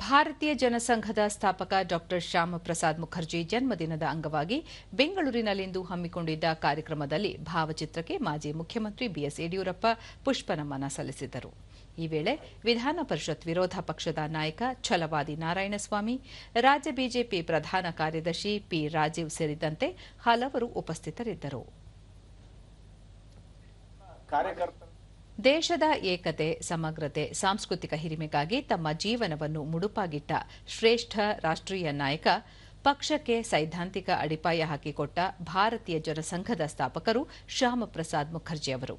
ಭಾರತೀಯ ಜನಸಂಘದ ಸ್ಥಾಪಕ ಡಾ ಶ್ಯಾಮ ಪ್ರಸಾದ್ ಮುಖರ್ಜಿ ಜನ್ಮದಿನದ ಅಂಗವಾಗಿ ಬೆಂಗಳೂರಿನಲ್ಲಿಂದು ಹಮ್ಮಿಕೊಂಡಿದ್ದ ಕಾರ್ಯಕ್ರಮದಲ್ಲಿ ಭಾವಚಿತ್ರಕ್ಕೆ ಮಾಜಿ ಮುಖ್ಯಮಂತ್ರಿ ಬಿಎಸ್ ಯಡಿಯೂರಪ್ಪ ಪುಷ್ಪನಮನ ಸಲ್ಲಿಸಿದರು. ಈ ವೇಳೆ ವಿಧಾನ ಪರಿಷತ್ ವಿರೋಧ ಪಕ್ಷದ ನಾಯಕ ಛಲವಾದಿ ನಾರಾಯಣಸ್ವಾಮಿ, ರಾಜ್ಯ ಬಿಜೆಪಿ ಪ್ರಧಾನ ಕಾರ್ಯದರ್ಶಿ ಪಿ ರಾಜೀವ್ ಸೇರಿದಂತೆ ಹಲವರು ಉಪಸ್ಥಿತರಿದ್ದರು. ದೇಶದ ಏಕತೆ, ಸಮಗ್ರತೆ, ಸಾಂಸ್ಕೃತಿಕ ಹಿರಿಮೆಗಾಗಿ ತಮ್ಮ ಜೀವನವನ್ನು ಮುಡುಪಾಗಿಟ್ಟ ಶ್ರೇಷ್ಠ ರಾಷ್ಟ್ರೀಯ ನಾಯಕ, ಪಕ್ಷಕ್ಕೆ ಸೈದ್ಧಾಂತಿಕ ಅಡಿಪಾಯ ಹಾಕಿಕೊಟ್ಟ ಭಾರತೀಯ ಜನಸಂಘದ ಸ್ಥಾಪಕರು ಶ್ಯಾಮಪ್ರಸಾದ್ ಮುಖರ್ಜಿ ಅವರು.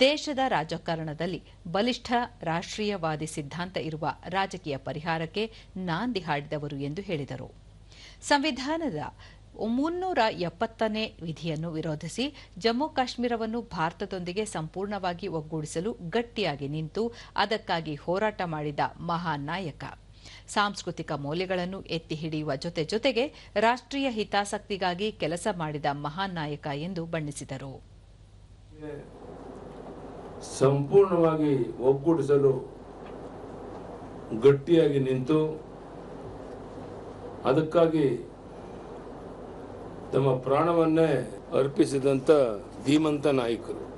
ದೇಶದ ರಾಜಕಾರಣದಲ್ಲಿ ಬಲಿಷ್ಠ ರಾಷ್ಟ್ರೀಯವಾದಿ ಸಿದ್ಧಾಂತ ಇರುವ ರಾಜಕೀಯ ಪರಿಹಾರಕ್ಕೆ ನಾಂದಿ ಹಾಡಿದವರು ಎಂದು ಹೇಳಿದರು. ಸಂವಿಧಾನದ ಮುನ್ನೂರ ಎಪ್ಪತ್ತನೇ ವಿಧಿಯನ್ನು ವಿರೋಧಿಸಿ ಜಮ್ಮು ಕಾಶ್ಮೀರವನ್ನು ಭಾರತದೊಂದಿಗೆ ಸಂಪೂರ್ಣವಾಗಿ ಒಗ್ಗೂಡಿಸಲು ಗಟ್ಟಿಯಾಗಿ ನಿಂತು ಅದಕ್ಕಾಗಿ ಹೋರಾಟ ಮಾಡಿದ ಮಹಾನ್ ನಾಯಕ. ಸಾಂಸ್ಕೃತಿಕ ಮೌಲ್ಯಗಳನ್ನು ಎತ್ತಿ ಹಿಡಿಯುವ ಜೊತೆ ಜೊತೆಗೆ ರಾಷ್ಟ್ರೀಯ ಹಿತಾಸಕ್ತಿಗಾಗಿ ಕೆಲಸ ಮಾಡಿದ ಮಹಾನ್ ನಾಯಕ ಎಂದು ಬಣ್ಣಿಸಿದರು. ಸಂಪೂರ್ಣವಾಗಿ ಒಗ್ಗೂಡಿಸಲು ಗಟ್ಟಿಯಾಗಿ ನಿಂತು ಅದಕ್ಕಾಗಿ ತಮ್ಮ ಪ್ರಾಣವನ್ನೇ ಅರ್ಪಿಸಿದಂತ ಧೀಮಂತ ನಾಯಕರು.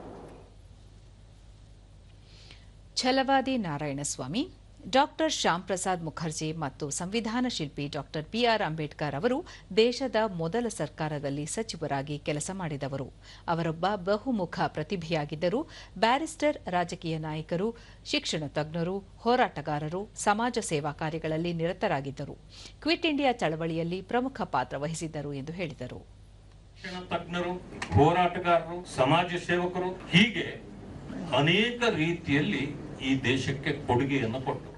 ಛಲವಾದಿ ನಾರಾಯಣಸ್ವಾಮಿ ಡಾಕ್ಟರ್ ಶ್ಯಾಮ್ ಪ್ರಸಾದ್ ಮುಖರ್ಜಿ ಮತ್ತು ಸಂವಿಧಾನ ಶಿಲ್ಪಿ ಡಾಕ್ಟರ್ ಬಿಆರ್ ಅಂಬೇಡ್ಕರ್ ಅವರು ದೇಶದ ಮೊದಲ ಸರ್ಕಾರದಲ್ಲಿ ಸಚಿವರಾಗಿ ಕೆಲಸ ಮಾಡಿದವರು. ಅವರೊಬ್ಬ ಬಹುಮುಖ ಪ್ರತಿಭೆಯಾಗಿದ್ದರು ಬ್ಯಾರಿಸ್ಟರ್ ರಾಜಕೀಯ ನಾಯಕರು, ಶಿಕ್ಷಣ ತಜ್ಞರು, ಹೋರಾಟಗಾರರು, ಸಮಾಜ ಸೇವಾ ಕಾರ್ಯಗಳಲ್ಲಿ ನಿರತರಾಗಿದ್ದರು. ಕ್ವಿಟ್ ಇಂಡಿಯಾ ಚಳವಳಿಯಲ್ಲಿ ಪ್ರಮುಖ ಪಾತ್ರ ವಹಿಸಿದ್ದರು ಎಂದು ಹೇಳಿದರು. ತಜ್ಞರು, ಹೋರಾಟಗಾರರು, ಸಮಾಜ ಸೇವಕರು ಹೀಗೆ ಅನೇಕ ರೀತಿಯಲ್ಲಿ ಈ ದೇಶಕ್ಕೆ ಕೊಡುಗೆಯನ್ನು ಕೊಟ್ಟರು.